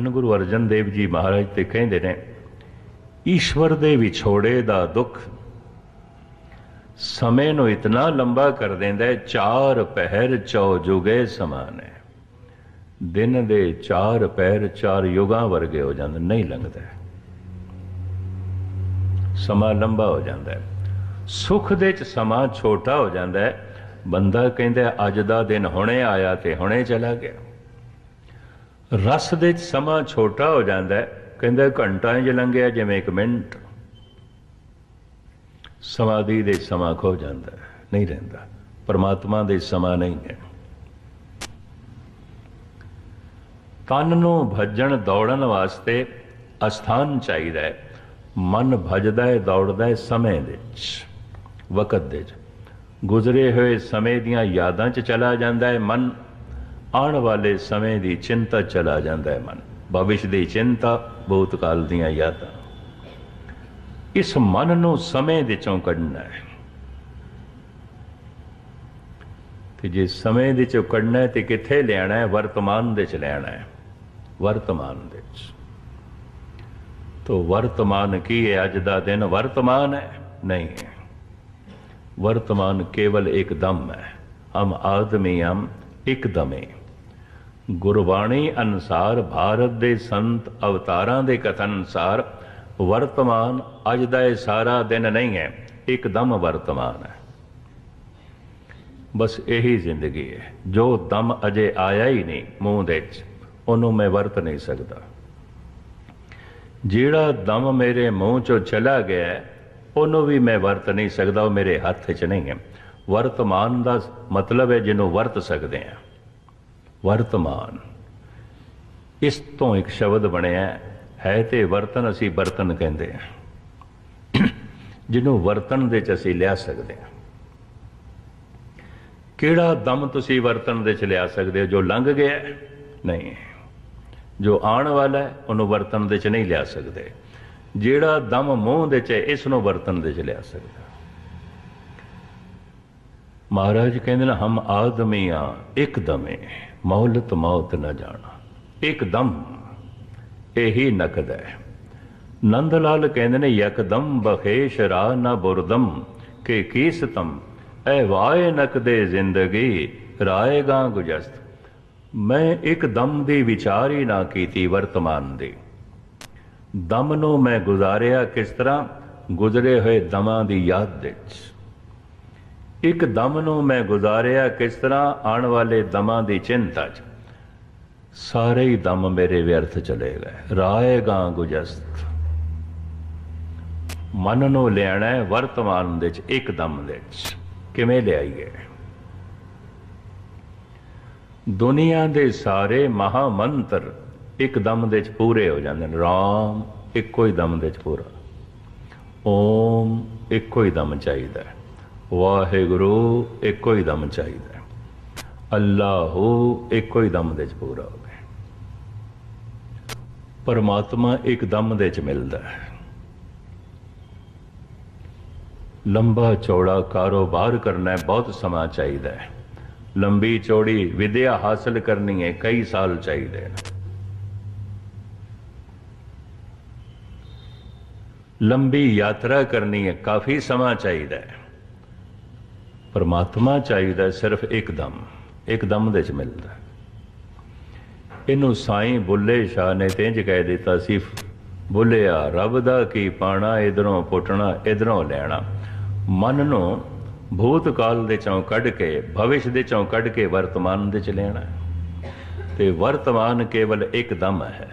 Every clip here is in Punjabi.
ਧੰਨ ਗੁਰੂ ਅਰਜਨ ਦੇਵ ਜੀ ਮਹਾਰਾਜ ਤੇ ਕਹਿੰਦੇ ਨੇ, ਈਸ਼ਵਰ ਦੇ ਵਿਛੋੜੇ ਦਾ ਦੁੱਖ ਸਮੇਂ ਨੂੰ ਇਤਨਾ ਲੰਬਾ ਕਰ ਦਿੰਦਾ ਚਾਰ ਪਹਿਰ ਚੌ ਜੁਗੇ ਸਮਾਨ। ਹੈ ਦਿਨ ਦੇ ਚਾਰ ਪਹਿਰ ਚਾਰ ਯੁਗਾਂ ਵਰਗੇ ਹੋ ਜਾਂਦੇ, ਨਹੀਂ ਲੰਘਦਾ ਸਮਾਂ ਲੰਬਾ ਹੋ ਜਾਂਦਾ ਹੈ। ਸੁਖ ਦੇ ਚ ਸਮਾਂ ਛੋਟਾ ਹੋ ਜਾਂਦਾ ਹੈ। ਬੰਦਾ ਕਹਿੰਦਾ ਅੱਜ ਦਾ ਦਿਨ ਹੁਣੇ ਆਇਆ ਤੇ ਹੁਣੇ ਚਲਾ ਗਿਆ। ਰਸ ਦੇ ਸਮਾਂ ਛੋਟਾ ਹੋ ਜਾਂਦਾ ਹੈ। ਕਹਿੰਦਾ ਘੰਟਾ ਹੀ ਲੰਘਿਆ, ਜਿਵੇਂ ਇੱਕ ਮਿੰਟ। ਸਮਾਧੀ ਦੇ ਸਮਾਂ ਖੋ ਜਾਂਦਾ ਹੈ, ਨਹੀਂ ਰਹਿੰਦਾ। ਪਰਮਾਤਮਾ ਦੇ ਸਮਾਂ ਨਹੀਂ ਹੈ। ਤਨ ਨੂੰ ਭਜਣ ਦੌੜਨ ਵਾਸਤੇ ਅਸਥਾਨ ਚਾਹੀਦਾ ਹੈ। ਮਨ ਭਜਦਾ ਹੈ, ਦੌੜਦਾ ਹੈ ਸਮੇਂ ਦੇ ਵਿੱਚ, ਵਕਤ ਦੇ ਵਿੱਚ। ਗੁਜ਼ਰੇ ਹੋਏ ਸਮੇਂ ਦੀਆਂ ਯਾਦਾਂ 'ਚ ਚਲਾ ਜਾਂਦਾ ਹੈ ਮਨ। ਆਉਣ ਵਾਲੇ ਸਮੇਂ ਦੀ ਚਿੰਤਾ ਚਲਾ ਜਾਂਦਾ ਹੈ ਮਨ। ਭਵਿਸ਼ ਦੀ ਚਿੰਤਾ ਬਹੁਤ ਕਾਲ ਦੀਆਂ ਯਾਦਾਂ। ਇਸ ਮਨ ਨੂੰ ਸਮੇਂ ਦੇ ਚੋਂ ਕੱਢਣਾ ਹੈ। ਤੇ ਜੇ ਸਮੇਂ ਦੇ ਚੋਂ ਕੱਢਣਾ ਹੈ ਤੇ ਕਿੱਥੇ ਲੈਣਾ ਹੈ? ਵਰਤਮਾਨ ਦੇ ਚ ਲੈਣਾ ਹੈ। ਵਰਤਮਾਨ ਦੇ ਚ। ਤੋ ਵਰਤਮਾਨ ਕੀ ਹੈ? ਅੱਜ ਦਾ ਦਿਨ ਵਰਤਮਾਨ ਹੈ? ਨਹੀਂ ਹੈ। ਵਰਤਮਾਨ ਕੇਵਲ ਇੱਕ ਦਮ ਹੈ। ਹਮ ਆਦਮੀ ਹਮ ਇੱਕ ਦਮੇ। ਗੁਰਬਾਣੀ ਅਨੁਸਾਰ ਭਾਰਤ ਦੇ ਸੰਤ ਅਵਤਾਰਾਂ ਦੇ ਕਥਨ ਅਨੁਸਾਰ ਵਰਤਮਾਨ ਅੱਜ ਦਾ ਇਹ ਸਾਰਾ ਦਿਨ ਨਹੀਂ ਹੈ, ਇੱਕਦਮ ਵਰਤਮਾਨ ਹੈ। ਬਸ ਇਹੀ ਜ਼ਿੰਦਗੀ ਹੈ। ਜੋ ਦਮ ਅਜੇ ਆਇਆ ਹੀ ਨਹੀਂ ਮੂੰਹ ਦੇ ਵਿੱਚ, ਉਹਨੂੰ ਮੈਂ ਵਰਤ ਨਹੀਂ ਸਕਦਾ। ਜਿਹੜਾ ਦਮ ਮੇਰੇ ਮੂੰਹ ਚੋਂ ਚਲਾ ਗਿਆ ਉਹਨੂੰ ਵੀ ਮੈਂ ਵਰਤ ਨਹੀਂ ਸਕਦਾ, ਉਹ ਮੇਰੇ ਹੱਥ 'ਚ ਨਹੀਂ ਹੈ। ਵਰਤਮਾਨ ਦਾ ਮਤਲਬ ਹੈ ਜਿਹਨੂੰ ਵਰਤ ਸਕਦੇ ਹਾਂ। ਵਰਤਮਾਨ। ਇਸ ਤੋਂ ਇੱਕ ਸ਼ਬਦ ਬਣਿਆ ਹੈ ਤੇ ਵਰਤਨ ਅਸੀਂ ਬਰਤਨ ਕਹਿੰਦੇ ਹਾਂ। ਜਿਹਨੂੰ ਵਰਤਨ ਦੇ ਚ ਅਸੀਂ ਲਿਆ ਸਕਦੇ ਹਾਂ। ਕਿਹੜਾ ਦਮ ਤੁਸੀਂ ਵਰਤਨ ਦੇ ਚ ਲਿਆ ਸਕਦੇ ਹੋ? ਜੋ ਲੰਘ ਗਿਆ ਨਹੀਂ। ਜੋ ਆਉਣ ਵਾਲਾ ਹੈ, ਉਹਨੂੰ ਵਰਤਨ ਦੇ ਚ ਨਹੀਂ ਲਿਆ ਸਕਦੇ। ਜਿਹੜਾ ਦਮ ਮੂੰਹ ਦੇ ਚ ਇਸ ਨੂੰ ਵਰਤਨ ਦੇ ਚ ਲਿਆ ਸਕਦਾ ਮਹਾਰਾਜ ਕਹਿੰਦੇ ਨੇ, ਹਮ ਆਦਮੀ ਆਦਮੀਆਂ ਇੱਕ ਦਮੇ ਮੌਲਤ ਮੌਤ ਨਾ ਜਾਣਾ। ਇੱਕ ਇਹੀ ਨਕਦ ਹੈ। ਨੰਦ ਲਾਲ ਕਹਿੰਦੇ ਨੇ, ਯਕਦਮ ਬਖੇਸ਼ ਰਾ ਨਾ ਬੁਰਦਮ, ਕੇ ਕੀਸਤਮ ਐ ਵਾਏ ਨਕਦੇ ਜ਼ਿੰਦਗੀ ਰਾਏਗਾ ਗੁਜਸਤ। ਮੈਂ ਇੱਕ ਦਮ ਦੀ ਵਿਚਾਰ ਹੀ ਨਾ ਕੀਤੀ ਵਰਤਮਾਨ ਦੀ। ਦਮ ਨੂੰ ਮੈਂ ਗੁਜ਼ਾਰਿਆ ਕਿਸ ਤਰ੍ਹਾਂ? ਗੁਜ਼ਰੇ ਹੋਏ ਦਮਾਂ ਦੀ ਯਾਦ ਵਿੱਚ। ਇੱਕ ਦਮ ਨੂੰ ਮੈਂ ਗੁਜ਼ਾਰਿਆ ਕਿਸ ਤਰ੍ਹਾਂ? ਆਉਣ ਵਾਲੇ ਦਮਾਂ ਦੀ ਚਿੰਤਾ 'ਚ। ਸਾਰੇ ਹੀ ਦਮ ਮੇਰੇ ਵਿਅਰਥ ਚਲੇ ਗਏ। ਰਾਏਗਾ ਗੁਜਸਤ। ਮਨ ਨੂੰ ਲੈਣਾ ਹੈ ਵਰਤਮਾਨ ਦੇ 'ਚ, ਇੱਕ ਦਮ ਦੇ 'ਚ। ਕਿਵੇਂ ਲਿਆਈਏ? ਦੁਨੀਆ ਦੇ ਸਾਰੇ ਮਹਾ ਮੰਤਰ ਇੱਕ ਦਮ ਦੇ 'ਚ ਪੂਰੇ ਹੋ ਜਾਂਦੇ ਨੇ। ਰਾਮ ਇੱਕੋ ਹੀ ਦਮ ਦੇ 'ਚ ਪੂਰਾ। ਓਮ ਇੱਕੋ ਹੀ ਦਮ ਚਾਹੀਦਾ ਹੈ। ਵਾਹਿਗੁਰੂ, ਇੱਕੋ ਹੀ ਦਮ ਚਾਹੀਦਾ ਹੈ। ਅੱਲਾਹੂ ਇੱਕੋ ਹੀ ਦਮ ਦੇ ਚ ਪੂਰਾ ਹੋਵੇ ਪਰਮਾਤਮਾ ਇੱਕ ਦਮ ਦੇ ਚ ਮਿਲਦਾ ਹੈ। ਲੰਬਾ ਚੌੜਾ ਕਾਰੋਬਾਰ ਕਰਨਾ ਬਹੁਤ ਸਮਾਂ ਚਾਹੀਦਾ ਹੈ। ਲੰਬੀ ਚੌੜੀ ਵਿਦਿਆ ਹਾਸਲ ਕਰਨੀ ਹੈ, ਕਈ ਸਾਲ ਚਾਹੀਦੇ ਨੇ ਲੰਬੀ ਯਾਤਰਾ ਕਰਨੀ ਹੈ, ਕਾਫੀ ਸਮਾਂ ਚਾਹੀਦਾ ਹੈ। ਪਰਮਾਤਮਾ ਚਾਹੀਦਾ ਹੈ ਸਿਰਫ ਇੱਕਦਮ ਇੱਕਦਮ ਦੇ ਚ ਮਿਲਦਾ ਇਹਨੂੰ ਸਾਈਂ ਬੁੱਲੇ ਸ਼ਾਹ ਨੇ ਤੇ ਕਹਿ ਦਿੱਤਾ ਸੀ, ਬੁੱਲਿਆ, ਰੱਬ ਦਾ ਕੀ ਪਾਣਾ, ਇਧਰੋਂ ਪੁੱਟਣਾ, ਇਧਰੋਂ ਲੈਣਾ। ਮਨ ਨੂੰ ਭੂਤ ਕਾਲ ਦੇ ਚੋਂ ਕੱਢ ਕੇ, ਭਵਿਸ਼ ਦੇ ਚੋਂ ਕੱਢ ਕੇ ਵਰਤਮਾਨ ਦੇ ਚ ਲੈਣਾ ਹੈ। ਤੇ ਵਰਤਮਾਨ ਕੇਵਲ ਇੱਕ ਦਮ ਹੈ।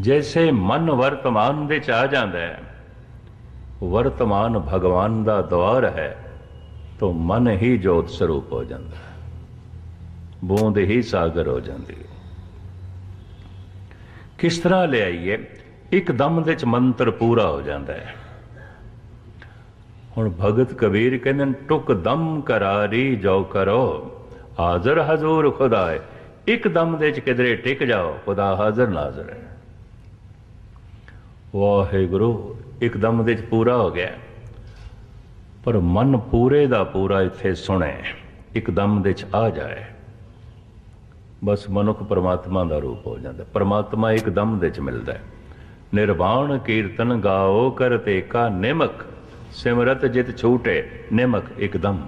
ਜੈਸੇ ਮਨ ਵਰਤਮਾਨ ਦੇ ਚ ਆ ਜਾਂਦਾ ਹੈ ਵਰਤਮਾਨ ਭਗਵਾਨ ਦਾ ਦਵਾਰ ਹੈ, ਤਾਂ ਮਨ ਹੀ ਜੋਤ ਸਰੂਪ ਹੋ ਜਾਂਦਾ ਹੈ। ਬੂੰਦ ਹੀ ਸਾਗਰ ਹੋ ਜਾਂਦੀ ਹੈ। ਕਿਸ ਤਰ੍ਹਾਂ ਲਿਆਈਏ, ਇੱਕ ਦਮ ਦੇ ਚ ਮੰਤਰ ਪੂਰਾ ਹੋ ਜਾਂਦਾ ਹੈ। ਹੁਣ ਭਗਤ ਕਬੀਰ ਕਹਿੰਦੇ ਟੁਕ ਦਮ ਕਰਾਰੀ ਜੋ ਕਰੋ, ਹਾਜ਼ਰ ਹਜ਼ੂਰ ਖੁਦਾ ਹੈ ਇੱਕ ਦਮ ਦੇ ਵਿੱਚ ਕਿਧਰੇ ਟਿਕ ਜਾਓ, ਖੁਦਾ ਹਾਜ਼ਰ ਨਾਜ਼ਰ ਹੈ। ਵਾਹਿਗੁਰੂ ਇੱਕਦਮ ਦੇ ਚ ਪੂਰਾ ਹੋ ਗਿਆ। ਪਰ ਮਨ ਪੂਰੇ ਦਾ ਪੂਰਾ ਇੱਥੇ ਸੁਣੇ, ਇੱਕਦਮ ਦੇ ਚ ਆ ਜਾਏ। ਬਸ ਮਨੁੱਖ ਪਰਮਾਤਮਾ ਦਾ ਰੂਪ ਹੋ ਜਾਂਦਾ। ਪਰਮਾਤਮਾ ਇੱਕਦਮ ਦੇ ਚ ਮਿਲਦਾ ਨਿਰਵਾਣ ਕੀਰਤਨ ਗਾਓ ਕਰਤੇ ਕਾ ਨਿਮਕ, ਸਿਮਰਤ ਜਿਤ ਛੂਟੇ ਨਿਮਕ ਇੱਕਦਮ।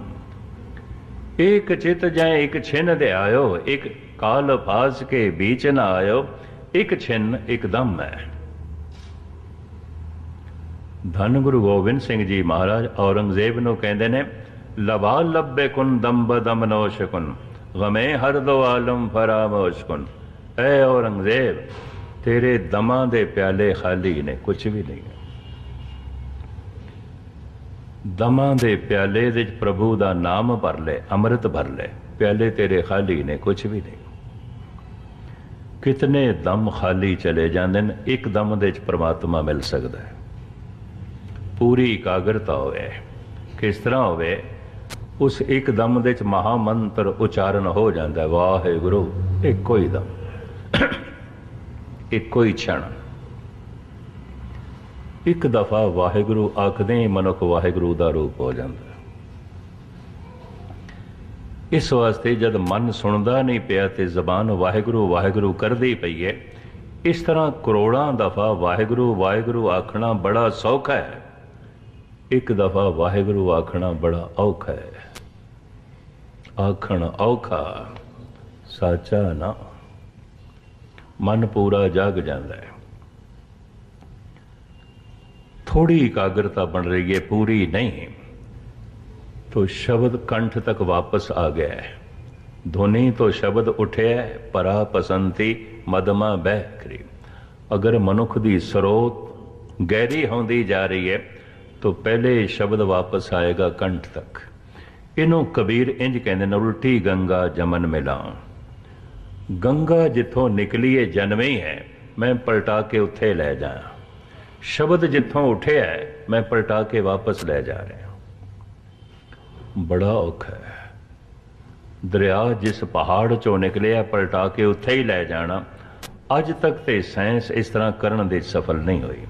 ਇੱਕ ਚਿਤ ਜੈ ਇਕ ਛਿਨ ਦੇ ਆਇਓ ਇੱਕ ਕਾਲ ਭਾਸ ਕੇ ਵਿੱਚ ਨਾ ਆਇਓ ਇੱਕ ਛਿਨ ਇੱਕਦਮ ਹੈ। ਧੰਨ ਗੁਰੂ ਗੋਬਿੰਦ ਸਿੰਘ ਜੀ ਮਹਾਰਾਜ ਔਰੰਗਜ਼ੇਬ ਨੂੰ ਕਹਿੰਦੇ ਨੇ ਲਵਾ ਲੱਭੇ ਕੁਨ ਦੰਬ ਦਮ ਕੁਨ ਗਮੇ ਹਰ ਦੋ ਆਲਮ ਫਰਾਮੋਸ਼ ਕੁਨ। ਐ ਔਰੰਗਜ਼ੇਬ, ਤੇਰੇ ਦਮਾਂ ਦੇ ਪਿਆਲੇ ਖਾਲੀ ਨੇ ਕੁਝ ਵੀ ਨਹੀਂ ਹੈ। ਦਮਾਂ ਦੇ ਪਿਆਲੇ ਦੇ ਵਿੱਚ ਪ੍ਰਭੂ ਦਾ ਨਾਮ ਭਰ ਲੈ, ਅੰਮ੍ਰਿਤ ਭਰ ਲੈ, ਪਿਆਲੇ ਤੇਰੇ ਖਾਲੀ ਨੇ ਕੁਝ ਵੀ ਨਹੀਂ। ਕਿਤਨੇ ਦਮ ਖਾਲੀ ਚਲੇ ਜਾਂਦੇ ਨੇ, ਇੱਕ ਦਮ ਦੇ ਵਿੱਚ ਪ੍ਰਮਾਤਮਾ ਮਿਲ ਸਕਦਾ ਹੈ। ਪੂਰੀ ਇਕਾਗਰਤਾ ਹੋਵੇ, ਕਿਸ ਤਰ੍ਹਾਂ ਹੋਵੇ, ਉਸ ਇੱਕ ਦਮ ਦੇ ਵਿੱਚ ਮਹਾ ਮੰਤਰ ਉਚਾਰਨ ਹੋ ਜਾਂਦਾ ਵਾਹਿਗੁਰੂ, ਇੱਕੋ ਹੀ ਦਮ, ਇੱਕੋ ਹੀ ਛਣ। ਇੱਕ ਦਫਾ ਵਾਹਿਗੁਰੂ ਆਖਦੇ ਹੀ ਮਨੁੱਖ ਵਾਹਿਗੁਰੂ ਦਾ ਰੂਪ ਹੋ ਜਾਂਦਾ ਇਸ ਵਾਸਤੇ ਜਦ ਮਨ ਸੁਣਦਾ ਨਹੀਂ ਪਿਆ ਤੇ ਜ਼ਬਾਨ ਵਾਹਿਗੁਰੂ ਵਾਹਿਗੁਰੂ ਕਰਦੀ ਪਈ ਹੈ, ਇਸ ਤਰ੍ਹਾਂ ਕਰੋੜਾਂ ਦਫਾ ਵਾਹਿਗੁਰੂ ਵਾਹਿਗੁਰੂ ਆਖਣਾ ਬੜਾ ਸੌਖਾ ਹੈ। ਇੱਕ ਦਫਾ ਵਾਹਿਗੁਰੂ ਆਖਣਾ ਬੜਾ ਔਖਾ ਹੈ ਆਖਣ ਔਖਾ ਸਾਚਾ ਨਾ ਮਨ ਪੂਰਾ ਜਾਗ ਜਾਂਦਾ ਹੈ ਥੋੜੀ ਇਕਾਗਰਤਾ ਬਣ ਰਹੀ ਹੈ ਪੂਰੀ ਨਹੀਂ तो शब्द कंठ तक वापस आ गया है ध्वनि तो शब्द उठे परा पसंती मदमा बह करी अगर मनुख दी स्रोत गहरी होंदी जा रही है तो पहले शब्द वापस आएगा कंठ तक ਇਹਨੂੰ ਕਬੀਰ ਇੰਜ ਕਹਿੰਦੇ ਨੇ ਉਲਟੀ ਗੰਗਾ ਜਮਨ ਮਿਲਾਂ ਗੰਗਾ ਜਿੱਥੋਂ ਨਿਕਲੀ ਹੈ ਜਨਮੇ ਹੀ ਹੈ ਮੈਂ ਪਲਟਾ ਕੇ ਉੱਥੇ ਲੈ ਜਾਇਆ ਸ਼ਬਦ ਜਿੱਥੋਂ ਉੱਠਿਆ ਹੈ ਮੈਂ ਪਲਟਾ ਕੇ ਵਾਪਸ ਲੈ ਜਾ ਰਿਹਾ ਬੜਾ ਔਖਾ ਹੈ ਦਰਿਆ ਜਿਸ ਪਹਾੜ ਚੋਂ ਨਿਕਲਿਆ ਪਲਟਾ ਕੇ ਉੱਥੇ ਹੀ ਲੈ ਜਾਣਾ ਅੱਜ ਤੱਕ ਤੇ ਸਾਇੰਸ ਇਸ ਤਰ੍ਹਾਂ ਕਰਨ ਦੇ ਸਫਲ ਨਹੀਂ ਹੋਈ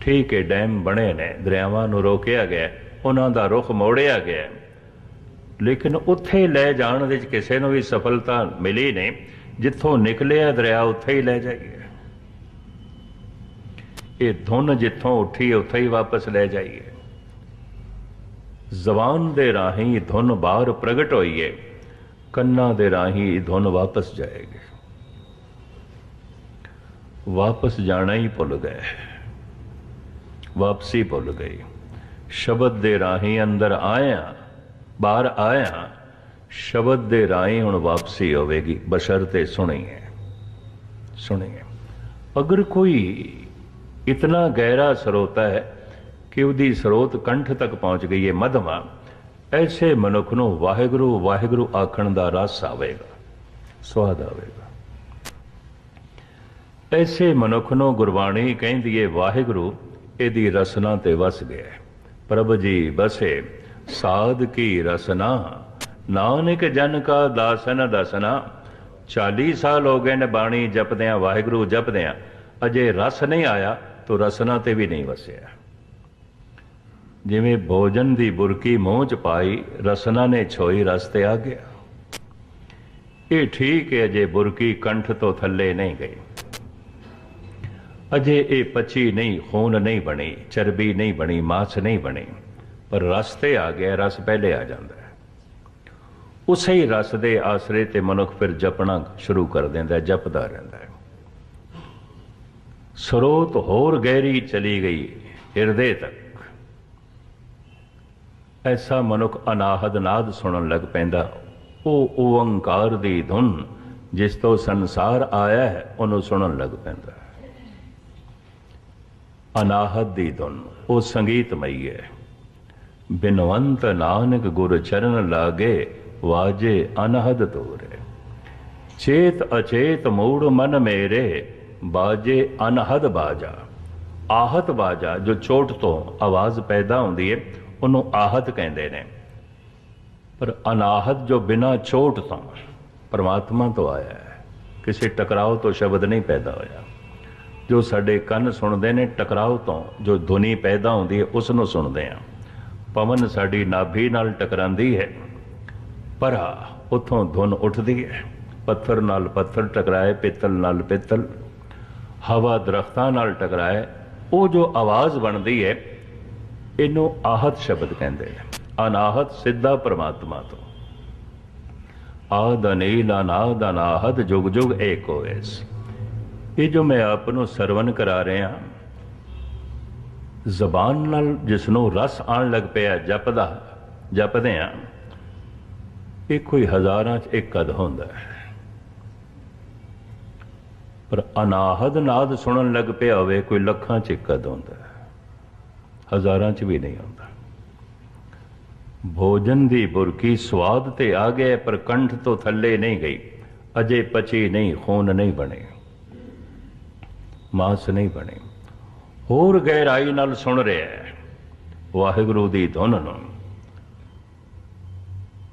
ਠੀਕ ਹੈ ਡੈਮ ਬਣੇ ਨੇ, ਦਰਿਆਵਾਂ ਨੂੰ ਰੋਕਿਆ ਗਿਆ, ਉਹਨਾਂ ਦਾ ਰੁਖ ਮੋੜਿਆ ਗਿਆ। ਲੇਕਿਨ ਉੱਥੇ ਲੈ ਜਾਣ ਵਿੱਚ ਕਿਸੇ ਨੂੰ ਵੀ ਸਫਲਤਾ ਮਿਲੀ ਨਹੀਂ। ਜਿੱਥੋਂ ਨਿਕਲਿਆ ਦਰਿਆ, ਉੱਥੇ ਹੀ ਲੈ ਜਾਈਏ। ਇਹ ਧੁਨ ਜਿੱਥੋਂ ਉੱਠੀ, ਉੱਥੇ ਹੀ ਵਾਪਸ ਲੈ ਜਾਈਏ। ਜ਼ਬਾਨ ਦੇ ਰਾਹੀਂ ਧੁਨ ਬਾਹਰ ਪ੍ਰਗਟ ਹੋਈਏ, ਕੰਨਾਂ ਦੇ ਰਾਹੀਂ ਧੁਨ ਵਾਪਸ ਜਾਏਗੀ। ਵਾਪਸ ਜਾਣਾ ਹੀ ਭੁੱਲ ਗਏ। ਵਾਪਸੀ ਭੁੱਲ ਗਈ। ਸ਼ਬਦ ਦੇ ਰਾਹੀਂ ਅੰਦਰ ਆਇਆ, ਬਾਹਰ ਆਇਆ, ਸ਼ਬਦ ਦੇ ਰਾਹੀਂ ਹੁਣ ਵਾਪਸੀ ਹੋਵੇਗੀ। ਬਸ਼ਰ 'ਤੇ ਸੁਣੀਏ ਸੁਣੀਏ। ਅਗਰ ਕੋਈ ਇਤਨਾ ਗਹਿਰਾ ਸਰੋਤਾ ਹੈ ਕਿ ਉਹਦੀ ਸਰੋਤ ਕੰਠ ਤੱਕ ਪਹੁੰਚ ਗਈ ਹੈ ਮਧਮਾ, ਐਸੇ ਮਨੁੱਖ ਨੂੰ ਵਾਹਿਗੁਰੂ ਵਾਹਿਗੁਰੂ ਆਖਣ ਦਾ ਰਸ ਆਵੇਗਾ ਸਵਾਦ ਆਵੇਗਾ। ਐਸੇ ਮਨੁੱਖ ਨੂੰ ਗੁਰਬਾਣੀ ਕਹਿੰਦੀ ਹੈ, ਵਾਹਿਗੁਰੂ ਇਹਦੀ ਰਸਨਾ ਤੇ ਵਸ ਗਿਆ। ਪ੍ਰਭ ਜੀ ਬਸੇ, ਸਾਧ ਕੀ ਰਸਨਾ? ਨਾਨਕ ਜਨ ਕਾ ਦਾਸਨ ਦਸਨਾ। 40 ਸਾਲ ਹੋ ਗਏ ਨੇ ਬਾਣੀ ਜਪਦਿਆਂ, ਵਾਹਿਗੁਰੂ ਜਪਦਿਆਂ। ਅਜੇ ਰਸ ਨਹੀਂ ਆਇਆ, ਤੋ ਰਸਨਾ ਤੇ ਵੀ ਨਹੀਂ ਵਸਿਆ। ਜਿਵੇਂ ਭੋਜਨ ਦੀ ਬੁਰਕੀ ਮੂੰਹ ਚ ਪਾਈ, ਰਸਨਾ ਨੇ ਛੋਈ ਰਸ ਤੇ ਆ ਗਿਆ। ਇਹ ਠੀਕ ਹੈ, ਅਜੇ ਬੁਰਕੀ ਕੰਠ ਤੋਂ ਥੱਲੇ ਨਹੀਂ ਗਈ। ਅਜੇ ਇਹ ਪਚੀ ਨਹੀਂ, ਖੂਨ ਨਹੀਂ ਬਣੀ, ਚਰਬੀ ਨਹੀਂ ਬਣੀ, ਮਾਸ ਨਹੀਂ ਬਣੀ। ਪਰ ਰਸ ਤੇ ਆ ਗਿਆ, ਰਸ ਪਹਿਲੇ ਆ ਜਾਂਦਾ ਹੈ। ਉਸੇ ਹੀ ਰਸ ਦੇ ਆਸਰੇ ਤੇ ਮਨੁੱਖ ਫਿਰ ਜਪਣਾ ਸ਼ੁਰੂ ਕਰ ਦਿੰਦਾ ਜਪਦਾ ਰਹਿੰਦਾ ਹੈ। ਸਰੋਤ ਹੋਰ ਗਹਿਰੀ ਚਲੀ ਗਈ ਹਿਰਦੇ ਤੱਕ। ਐਸਾ ਮਨੁੱਖ ਅਨਾਹਦ ਨਾਦ ਸੁਣਨ ਲੱਗ ਪੈਂਦਾ, ਉਹ ਓੰਕਾਰ ਦੀ ਧੁਨ ਜਿਸ ਤੋਂ ਸੰਸਾਰ ਆਇਆ ਹੈ, ਉਹਨੂੰ ਸੁਣਨ ਲੱਗ ਪੈਂਦਾ ਹੈ। ਅਨਾਹਦ ਦੀ ਧੁਨ, ਉਹ ਸੰਗੀਤਮਈ ਹੈ। ਬਿਨਵੰਤ ਨਾਨਕ ਗੁਰ ਚਰਨ ਲਾਗੇ ਵਾਜੇ ਅਨਹਦ ਤੋਰੇ ਚੇਤ ਅਚੇਤ ਮੂੜ ਮਨ ਮੇਰੇ, ਬਾਜੇ ਅਨਹਦ ਬਾਜਾ। ਆਹਤ ਬਾਜਾ, ਜੋ ਚੋਟ ਤੋਂ ਆਵਾਜ਼ ਪੈਦਾ ਹੁੰਦੀ ਹੈ, ਉਹਨੂੰ ਆਹਤ ਕਹਿੰਦੇ ਨੇ। ਪਰ ਅਨਾਹਤ ਜੋ ਬਿਨਾ ਚੋਟ ਤੋਂ ਪਰਮਾਤਮਾ ਤੋਂ ਆਇਆ ਹੈ, ਕਿਸੇ ਟਕਰਾਓ ਤੋਂ ਸ਼ਬਦ ਨਹੀਂ ਪੈਦਾ ਹੋਇਆ। ਜੋ ਸਾਡੇ ਕੰਨ ਸੁਣਦੇ ਨੇ, ਟਕਰਾਓ ਤੋਂ। ਜੋ ਧੁਨੀ ਪੈਦਾ ਹੁੰਦੀ ਹੈ, ਉਸ ਨੂੰ ਸੁਣਦੇ ਆ ਪਵਨ ਸਾਡੀ ਨਾਭੀ ਨਾਲ ਟਕਰਾਂਦੀ ਹੈ। ਪਰ ਉਥੋਂ ਧੁਨ ਉੱਠਦੀ ਹੈ। ਪੱਥਰ ਨਾਲ ਪੱਥਰ ਟਕਰਾਏ, ਪਿੱਤਲ ਨਾਲ ਪਿੱਤਲ। ਹਵਾ ਦਰਖਤਾਂ ਨਾਲ ਟਕਰਾਏ। ਉਹ ਜੋ ਆਵਾਜ਼ ਬਣਦੀ ਹੈ, ਇਹਨੂੰ ਆਹਤ ਸ਼ਬਦ ਕਹਿੰਦੇ ਨੇ। ਅਨਾਹਤ ਸਿੱਧਾ ਪ੍ਰਮਾਤਮਾ ਤੋਂ। ਆਦ ਅਨੀਲ ਅਨਾਦ ਅਨਾਹਤ ਜੁਗ ਜੁਗ ਏਕ ਹੋਵੇਸ ਇਹ ਜੋ ਮੈਂ ਆਪ ਨੂੰ ਸਰਵਨ ਕਰਾ ਰਿਹਾ ਜ਼ਬਾਨ ਨਾਲ ਜਿਸ ਨੂੰ ਰਸ ਆਣ ਲੱਗ ਪਿਆ ਜਪਦਾ, ਜਪਦੇ ਆ ਇਹ ਕੋਈ ਹਜ਼ਾਰਾਂ ਚ ਇੱਕ ਕਦ ਹੁੰਦਾ ਹੈ। ਪਰ ਅਨਾਹਦ ਨਾਦ ਸੁਣਨ ਲੱਗ ਪਿਆ ਹੋਵੇ, ਕੋਈ ਲੱਖਾਂ ਚ ਇੱਕ ਕਦ ਹੁੰਦਾ ਹੈ। ਹਜ਼ਾਰਾਂ ਚ ਵੀ ਨਹੀਂ ਹੁੰਦਾ। ਭੋਜਨ ਦੀ ਬੁਰਕੀ ਸਵਾਦ ਤੇ ਆ ਗਏ, ਪਰ ਕੰਠ ਤੋਂ ਥੱਲੇ ਨਹੀਂ ਗਈ, ਅਜੇ ਪਚੀ ਨਹੀਂ, ਖੂਨ ਨਹੀਂ ਬਣੇ। ਮਾਸ ਨਹੀਂ ਬਣੇ। ਹੋਰ ਗਹਿਰਾਈ ਨਾਲ ਸੁਣ ਰਿਹਾ ਹੈ। ਵਾਹਿਗੁਰੂ ਦੀ ਧੁਨ ਨੂੰ।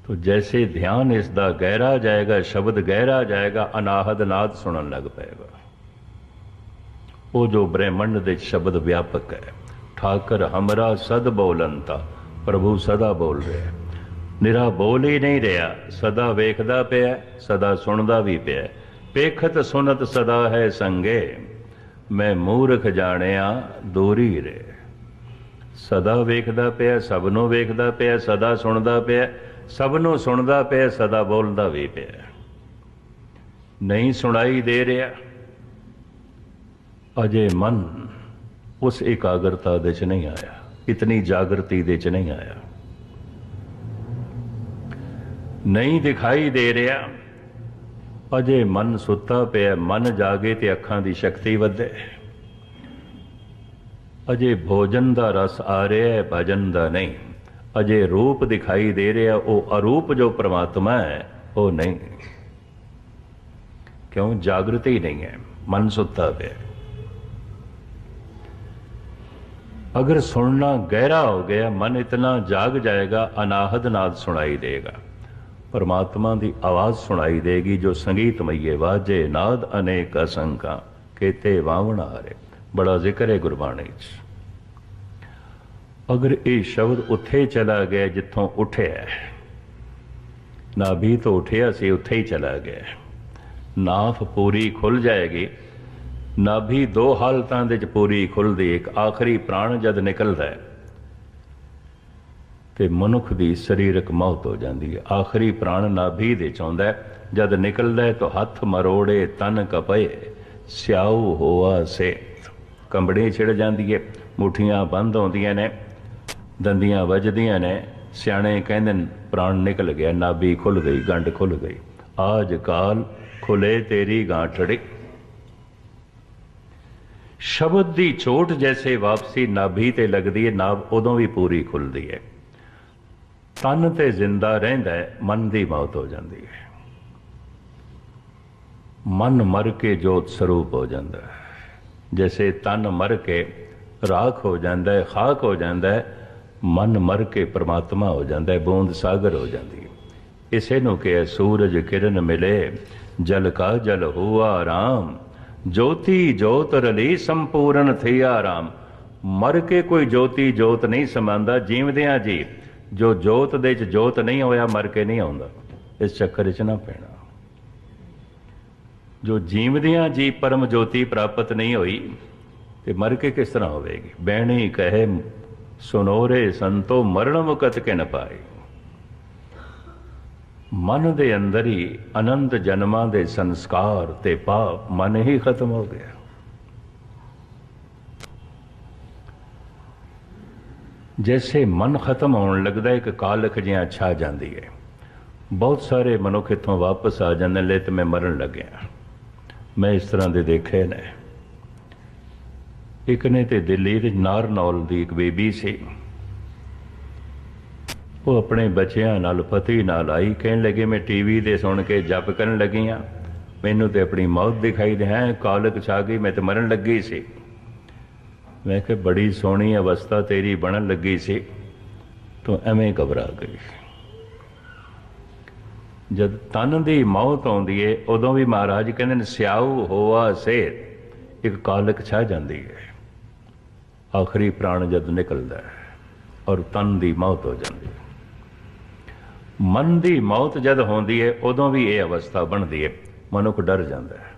ਤੋ ਜੈਸੇ ਧਿਆਨ ਇਸ ਦਾ ਗਹਿਰਾ ਜਾਏਗਾ, ਸ਼ਬਦ ਗਹਿਰਾ ਜਾਏਗਾ, ਅਨਾਹਦ ਨਾਦ ਸੁਣਨ ਲੱਗ ਪਏਗਾ। ਉਹ ਜੋ ਬ੍ਰਹਿਮੰਡ ਦੇ ਸ਼ਬਦ ਵਿਆਪਕ ਹੈ। ਠਾਕਰ ਹਮਰਾ ਸਦ ਬੋਲੰਤਾ, ਪ੍ਰਭੂ ਸਦਾ ਬੋਲ ਰਿਹਾ ਨਿਰਾ ਬੋਲ ਹੀ ਨਹੀਂ ਰਿਹਾ, ਸਦਾ ਵੇਖਦਾ ਪਿਆ ਸਦਾ ਸੁਣਦਾ ਵੀ ਪਿਆ ਪੇਖਤ ਸੁਨਤ ਸਦਾ ਹੈ ਸੰਗੇ। ਮੈਂ ਮੂਰਖ ਜਾਣਿਆ ਦੂਰੀ ਰੇ। ਸਦਾ ਵੇਖਦਾ ਪਿਆ ਸਭ ਨੂੰ ਵੇਖਦਾ ਪਿਆ, ਸਦਾ ਸੁਣਦਾ ਪਿਆ ਸਭ ਨੂੰ ਸੁਣਦਾ ਪਿਆ, ਸਦਾ ਬੋਲਦਾ ਵੀ ਪਿਆ। ਨਹੀਂ ਸੁਣਾਈ ਦੇ ਰਿਹਾ। ਅਜੇ ਮਨ ਉਸ ਇਕਾਗਰਤਾ ਦੇ ਚ ਨਹੀਂ ਆਇਆ। ਇਤਨੀ ਜਾਗਰਤੀ ਦੇ ਚ ਨਹੀਂ ਆਇਆ। ਨਹੀਂ ਦਿਖਾਈ ਦੇ ਰਿਹਾ। ਅਜੇ ਮਨ ਸੁੱਤਾ ਪਿਆ, ਮਨ ਜਾਗੇ ਤੇ ਅੱਖਾਂ ਦੀ ਸ਼ਕਤੀ ਵਧੇ। ਅਜੇ ਭੋਜਨ ਦਾ ਰਸ ਆ ਰਿਹਾ ਹੈ, ਭਜਨ ਦਾ ਨਹੀਂ। ਅਜੇ ਰੂਪ ਦਿਖਾਈ ਦੇ ਰਿਹਾ, ਉਹ ਅਰੂਪ ਜੋ ਪ੍ਰਮਾਤਮਾ ਹੈ, ਉਹ ਨਹੀਂ। ਕਿਉਂ? ਜਾਗਰਤੀ ਨਹੀਂ ਹੈ। ਮਨ ਸੁੱਤਾ ਪਿਆ। ਅਗਰ ਸੁਣਨਾ ਗਹਿਰਾ ਹੋ ਗਿਆ, ਮਨ ਇਤਨਾ ਜਾਗ ਜਾਏਗਾ, ਅਨਾਹਦ ਨਾਦ ਸੁਣਾਈ ਦੇਗਾ। ਪਰਮਾਤਮਾ ਦੀ ਆਵਾਜ਼ ਸੁਣਾਈ ਦੇਗੀ, ਜੋ ਸੰਗੀਤਮਈਏ ਵਾਜੇ, ਨਾਦ ਅਨੇਕ ਅਸੰਖਾ, ਕੇਤੇ ਵਾਵਣ ਹਾਰੇ। ਬੜਾ ਜ਼ਿਕਰ ਹੈ ਗੁਰਬਾਣੀ 'ਚ। ਅਗਰ ਇਹ ਸ਼ਬਦ ਉੱਥੇ ਚਲਾ ਗਿਆ ਜਿੱਥੋਂ ਉੱਠਿਆ ਨਾਭੀ ਤੋਂ ਉੱਠਿਆ ਸੀ, ਉੱਥੇ ਹੀ ਚਲਾ ਗਿਆ ਨਾਫ ਪੂਰੀ ਖੁੱਲ ਜਾਏਗੀ ਨਾਭੀ ਦੋ ਹਾਲਤਾਂ ਦੇ ਚ ਪੂਰੀ ਖੁੱਲਦੀ, ਇੱਕ ਆਖਰੀ ਪ੍ਰਾਣ ਜਦ ਨਿਕਲਦਾ ਹੈ। ਤੇ ਮਨੁੱਖ ਦੀ ਸਰੀਰਕ ਮੌਤ ਹੋ ਜਾਂਦੀ ਹੈ। ਆਖਰੀ ਪ੍ਰਾਣ ਨਾਭੀ ਦੇ ਚ ਜਦ ਨਿਕਲਦਾ ਤਾਂ ਹੱਥ ਮਰੋੜੇ ਤਨ ਕਪਏ, ਸਿਆਉ ਹੋਆ ਸੇ ਕੰਬੜੀ ਛਿੜ ਜਾਂਦੀ ਹੈ। ਮੁਠੀਆਂ ਬੰਦ ਹੁੰਦੀਆਂ ਨੇ, ਦੰਦੀਆਂ ਵੱਜਦੀਆਂ ਨੇ। ਸਿਆਣੇ ਕਹਿੰਦੇ ਨੇ, ਪ੍ਰਾਣ ਨਿਕਲ ਗਿਆ, ਨਾਭੀ ਖੁੱਲ ਗਈ, ਗੰਢ ਖੁੱਲ ਗਈ। ਆਜ ਕਾਲ ਖੁਲੇ ਤੇਰੀ ਗਾਂਠੜੀ ਸ਼ਬਦ ਦੀ ਚੋਟ ਜੈਸੇ ਵਾਪਸੀ ਨਾਭੀ ਤੇ ਲੱਗਦੀ ਹੈ, ਨਾਭ ਉਦੋਂ ਵੀ ਪੂਰੀ ਖੁੱਲਦੀ ਹੈ। ਤਨ ਤੇ ਜ਼ਿੰਦਾ ਰਹਿੰਦਾ ਹੈ, ਮਨ ਦੀ ਮੌਤ ਹੋ ਜਾਂਦੀ ਹੈ। ਮਨ ਮਰ ਕੇ ਜੋਤ ਸਰੂਪ ਹੋ ਜਾਂਦਾ ਹੈ। ਜੈਸੇ ਤਨ ਮਰ ਕੇ ਰਾਖ ਹੋ ਜਾਂਦਾ ਹੈ, ਖਾਕ ਹੋ ਜਾਂਦਾ ਹੈ, ਮਨ ਮਰ ਕੇ ਪ੍ਰਮਾਤਮਾ ਹੋ ਜਾਂਦਾ ਹੈ, ਬੂੰਦ ਸਾਗਰ ਹੋ ਜਾਂਦੀ ਹੈ। ਇਸੇ ਨੂੰ ਕਿ ਸੂਰਜ ਕਿਰਨ ਮਿਲੇ, ਜਲ ਕਾ ਜਲ ਹੁਆ ਰਾਮ, ਜੋਤੀ ਜੋਤ ਰਲੀ ਸੰਪੂਰਨ ਥਿਆ ਰਾਮ। ਮਰ ਕੇ ਕੋਈ ਜੋਤੀ ਜੋਤ ਨਹੀਂ ਸਮਾਂਦਾ, ਜੀਵਦਿਆਂ ਜੀ ਜੋ ਜੋਤ ਦੇ ਚ ਜੋਤ ਨਹੀਂ ਹੋਇਆ, ਮਰ ਕੇ ਨਹੀਂ ਆਉਂਦਾ। ਇਸ ਚੱਕਰ ਵਿੱਚ ਨਾ ਪੈਣਾ। ਜੋ ਜੀਵਦਿਆਂ ਜੀ ਪਰਮ ਜੋਤੀ ਪ੍ਰਾਪਤ ਨਹੀਂ ਹੋਈ, ਤੇ ਮਰ ਕੇ ਕਿਸ ਤਰ੍ਹਾਂ ਹੋਵੇਗੀ? ਬਹਿਣੀ ਕਹੇ, ਸੁਨੋਰੇ ਸੰਤੋ ਮਰਨ ਮੁਕਤ ਕੇ ਨ ਪਾਏ। ਮਨ ਦੇ ਅੰਦਰ ਹੀ ਅਨੰਤ ਜਨਮਾਂ ਦੇ ਸੰਸਕਾਰ ਤੇ ਪਾਪ ਮਨ ਹੀ ਖਤਮ ਹੋ ਗਿਆ। ਜੈਸੇ ਮਨ ਖਤਮ ਹੋਣ ਲੱਗਦਾ ਇੱਕ ਕਾਲਖ ਜਿਹਾ ਛਾ ਜਾਂਦੀ ਹੈ। ਬਹੁਤ ਸਾਰੇ ਮਨੁੱਖ ਇੱਥੋਂ ਵਾਪਸ ਆ ਜਾਂਦੇ ਨੇ ਲੈ ਤੇ ਮੈਂ ਮਰਨ ਲੱਗਿਆ। ਮੈਂ ਇਸ ਤਰ੍ਹਾਂ ਦੇ ਦੇਖੇ ਨੇ। ਇੱਕ ਨੇ ਤੇ ਦਿੱਲੀ ਦੇ ਨਾਰਨੌਲ ਦੀ ਇੱਕ ਬੇਬੀ ਸੀ। ਉਹ ਆਪਣੇ ਬੱਚਿਆਂ ਨਾਲ ਪਤੀ ਨਾਲ ਆਈ, ਕਹਿਣ ਲੱਗੇ, ਮੈਂ ਟੀਵੀ ਦੇ ਸੁਣ ਕੇ ਜਪ ਕਰਨ ਲੱਗੀ ਆ ਮੈਨੂੰ ਤੇ ਆਪਣੀ ਮੌਤ ਦਿਖਾਈ ਦੇ, ਹੈ ਕਾਲਕ ਛਾ ਗਈ, ਮੈਂ ਤੇ ਮਰਨ ਲੱਗੀ ਸੀ। ਮੈਂ ਕਿਹਾ, ਬੜੀ ਸੋਹਣੀ ਅਵਸਥਾ ਤੇਰੀ ਬਣਨ ਲੱਗੀ ਸੀ। ਤੂੰ ਐਵੇਂ ਘਬਰਾ ਗਈ ਜਦ ਤਨ ਦੀ ਮੌਤ ਆਉਂਦੀ ਏ, ਉਦੋਂ ਵੀ ਮਹਾਰਾਜ ਕਹਿੰਦੇ ਨੇ, ਸਿਆਉ ਹੋਆ ਸੇਤ ਇੱਕ ਕਾਲਕ ਛਾ ਜਾਂਦੀ ਹੈ ਆਖਰੀ ਪ੍ਰਾਣ ਜਦ ਨਿਕਲਦਾ ਹੈ ਔਰ ਤਨ ਦੀ ਮੌਤ ਹੋ ਜਾਂਦੀ ਹੈ। ਮਨ ਦੀ ਮੌਤ ਜਦ ਹੁੰਦੀ ਹੈ ਉਦੋਂ ਵੀ ਇਹ ਅਵਸਥਾ ਬਣਦੀ ਹੈ ਮਨੁੱਖ ਡਰ ਜਾਂਦਾ ਹੈ।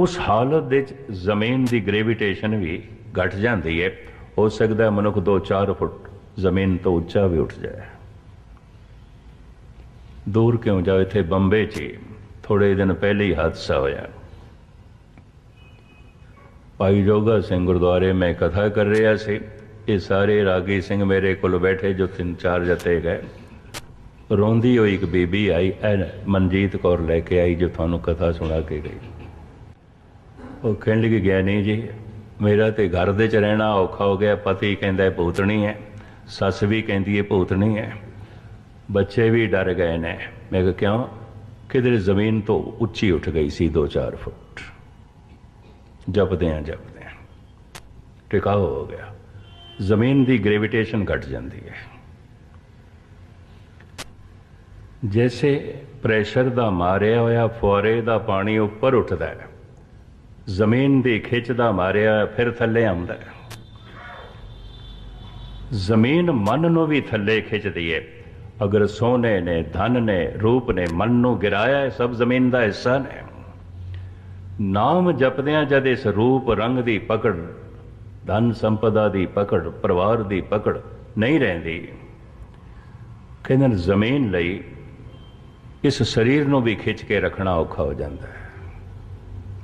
ਉਸ ਹਾਲਤ ਦੇ ਵਿੱਚ ਜ਼ਮੀਨ ਦੀ ਗ੍ਰੈਵਿਟੇਸ਼ਨ ਵੀ ਘਟ ਜਾਂਦੀ ਹੈ ਹੋ ਸਕਦਾ ਮਨੁੱਖ 2-4 ਫੁੱਟ ਜ਼ਮੀਨ ਤੋਂ ਉੱਚਾ ਵੀ ਉੱਠ ਜਾਏ। ਦੂਰ ਕਿਉਂ ਜਾਓ? ਇੱਥੇ ਬੰਬੇ 'ਚ ਹੀ ਥੋੜੇ ਦਿਨ ਪਹਿਲੇ ਹੀ ਹਾਦਸਾ ਹੋਇਆ। ਭਾਈ ਜੋਗਾ ਸਿੰਘ ਗੁਰਦੁਆਰੇ ਮੈਂ ਕਥਾ ਕਰ ਰਿਹਾ ਸੀ। ਇਹ ਸਾਰੇ ਰਾਗੀ ਸਿੰਘ ਮੇਰੇ ਕੋਲ ਬੈਠੇ ਜੋ ਤਿੰਨ ਚਾਰ ਜਤੇ ਗਏ। ਰੋਂਦੀ ਹੋਈ ਇੱਕ ਬੀਬੀ ਆਈ ਐ ਮਨਜੀਤ ਕੌਰ ਲੈ ਕੇ ਆਈ ਜੋ ਤੁਹਾਨੂੰ ਕਥਾ ਸੁਣਾ ਕੇ ਗਈ। ਉਹ ਕਹਿਣ ਲੱਗੀ ਗਿਆ ਨਹੀਂ ਜੀ ਮੇਰਾ ਤੇ ਘਰ ਦੇ ਚ ਰਹਿਣਾ ਔਖਾ ਹੋ ਗਿਆ, ਪਤੀ ਕਹਿੰਦਾ ਭੂਤਣੀ ਹੈ, ਸੱਸ ਵੀ ਕਹਿੰਦੀ ਹੈ ਭੂਤਣੀ ਹੈ। ਬੱਚੇ ਵੀ ਡਰ ਗਏ ਨੇ। ਮੈਂ ਕਿਹਾ, ਕਿਉਂ? ਕਿਧਰੇ ਜ਼ਮੀਨ ਤੋਂ ਉੱਚੀ ਉੱਠ ਗਈ ਸੀ 2-4 ਫੁੱਟ। ਜਪਦੇ ਆ ਜਪਦੇ ਆ ਟਿਕਾਓ ਹੋ ਗਿਆ। ਜ਼ਮੀਨ ਦੀ ਗ੍ਰੈਵਿਟੇਸ਼ਨ ਘਟ ਜਾਂਦੀ ਹੈ। ਜੈਸੇ ਪ੍ਰੈਸ਼ਰ ਦਾ ਮਾਰਿਆ ਹੋਇਆ ਫੁਆਰੇ ਦਾ ਪਾਣੀ ਉੱਪਰ ਉੱਠਦਾ ਹੈ। ਜ਼ਮੀਨ ਦੀ ਖਿੱਚ ਦਾ ਮਾਰਿਆ, ਫਿਰ ਥੱਲੇ ਆਉਂਦਾ ਜ਼ਮੀਨ ਮਨ ਨੂੰ ਵੀ ਥੱਲੇ ਖਿੱਚਦੀ ਹੈ ਅਗਰ ਸੋਨੇ ਨੇ, ਧਨ ਨੇ, ਰੂਪ ਨੇ ਮਨ ਨੂੰ ਗਿਰਾਇਆ ਸਭ ਜ਼ਮੀਨ ਦਾ ਹਿੱਸਾ ਨੇ। ਨਾਮ ਜਪਦਿਆਂ ਜਦ ਇਸ ਰੂਪ ਰੰਗ ਦੀ ਪਕੜ, ਧਨ ਸੰਪਦਾ ਦੀ ਪਕੜ, ਪਰਿਵਾਰ ਦੀ ਪਕੜ ਨਹੀਂ ਰਹਿੰਦੀ। ਕਹਿੰਦੇ ਜ਼ਮੀਨ ਲਈ ਇਸ ਸਰੀਰ ਨੂੰ ਵੀ ਖਿੱਚ ਕੇ ਰੱਖਣਾ ਔਖਾ ਹੋ ਜਾਂਦਾ ਹੈ।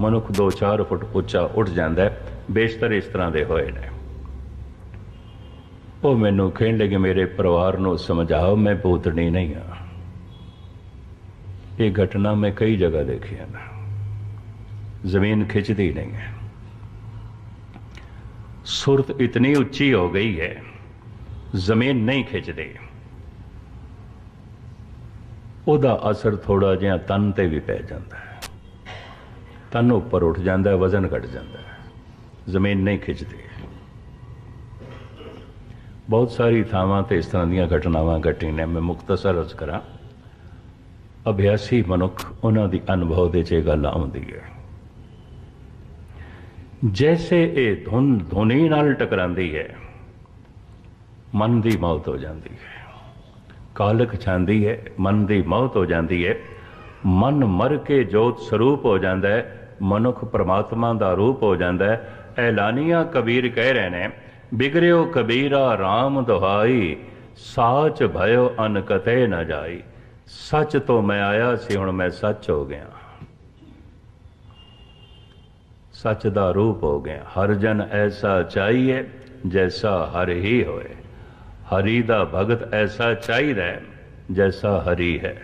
ਮਨੁੱਖ 2-4 ਫੁੱਟ ਉੱਚਾ ਉੱਠ ਜਾਂਦਾ ਹੈ, ਬੇਸ਼ਤਰ ਇਸ ਤਰ੍ਹਾਂ ਦੇ ਹੋਏ ਨੇ। ਉਹ ਮੈਨੂੰ ਕਹਿਣ ਲੱਗੇ ਮੇਰੇ ਪਰਿਵਾਰ ਨੂੰ ਸਮਝਾਓ, ਮੈਂ ਭੂਤਣੀ ਨਹੀਂ ਹਾਂ। ਇਹ ਘਟਨਾ ਮੈਂ ਕਈ ਜਗ੍ਹਾ ਦੇਖੀ ਹੈ। ਨਾ ਜ਼ਮੀਨ ਖਿੱਚਦੀ ਨਹੀਂ ਹੈ। ਸੁਰਤ ਇਤਨੀ ਉੱਚੀ ਹੋ ਗਈ ਹੈ, ਜ਼ਮੀਨ ਨਹੀਂ ਖਿੱਚਦੀ। ਉਹਦਾ ਅਸਰ ਥੋੜਾ ਜਿਹਾ ਤਨ ਤੇ ਵੀ ਪੈ ਜਾਂਦਾ ਹੈ। ਤਨ ਉੱਪਰ ਉੱਠ ਜਾਂਦਾ ਹੈ, ਵਜ਼ਨ ਘਟ ਜਾਂਦਾ ਹੈ। ਜ਼ਮੀਨ ਨਹੀਂ ਖਿੱਚਦੀ। ਬਹੁਤ ਸਾਰੀ ਥਾਵਾਂ ਤੇ ਇਸ ਤਰ੍ਹਾਂ ਦੀਆਂ ਘਟਨਾਵਾਂ ਘਟੀਆਂ ਨੇ। ਮੈਂ ਮੁਖਤਸਰ ਅਰਜ਼ ਕਰਾਂ, ਅਭਿਆਸੀ ਮਨੁੱਖ ਉਹਨਾਂ ਦੀ ਅਨੁਭਵ ਦੇ 'ਚ ਇਹ ਗੱਲ ਆਉਂਦੀ ਹੈ। ਜੈਸੇ ਇਹ ਧੁਨ ਧੁਨੀ ਨਾਲ ਟਕਰਾਂਦੀ ਹੈ, ਮਨ ਦੀ ਮੌਤ ਹੋ ਜਾਂਦੀ ਹੈ। ਕਾਲਕ ਛਾਂਦੀ ਹੈ, ਮਨ ਦੀ ਮੌਤ ਹੋ ਜਾਂਦੀ ਹੈ। ਮਨ ਮਰ ਕੇ ਜੋਤ ਸਰੂਪ ਹੋ ਜਾਂਦਾ ਹੈ। ਮਨੁੱਖ ਪ੍ਰਮਾਤਮਾ ਦਾ ਰੂਪ ਹੋ ਜਾਂਦਾ ਹੈ। ਐਲਾਨੀਆਂ ਕਬੀਰ ਕਹਿ ਰਹੇ ਨੇ, ਬਿਗਰਿਓ ਕਬੀਰਾ RAM ਦੁਹਾਈ, ਸਾਚ ਭਇਓ ਅਨ ਕਤੇ ਨ ਜਾਈ। ਸੱਚ ਤੋਂ ਮੈਂ ਆਇਆ ਸੀ, ਹੁਣ ਮੈਂ ਸੱਚ ਹੋ ਗਿਆ। ਸੱਚ ਦਾ ਰੂਪ ਹੋ ਗਿਆ। ਹਰ ਜਨ ਐਸਾ ਚਾਹੀਏ, ਜੈਸਾ ਹਰ ਹੀ ਹੋਏ। ਹਰੀ ਦਾ ਭਗਤ ਐਸਾ ਚਾਹੀਦਾ ਜੈਸਾ ਹਰੀ ਹੈ।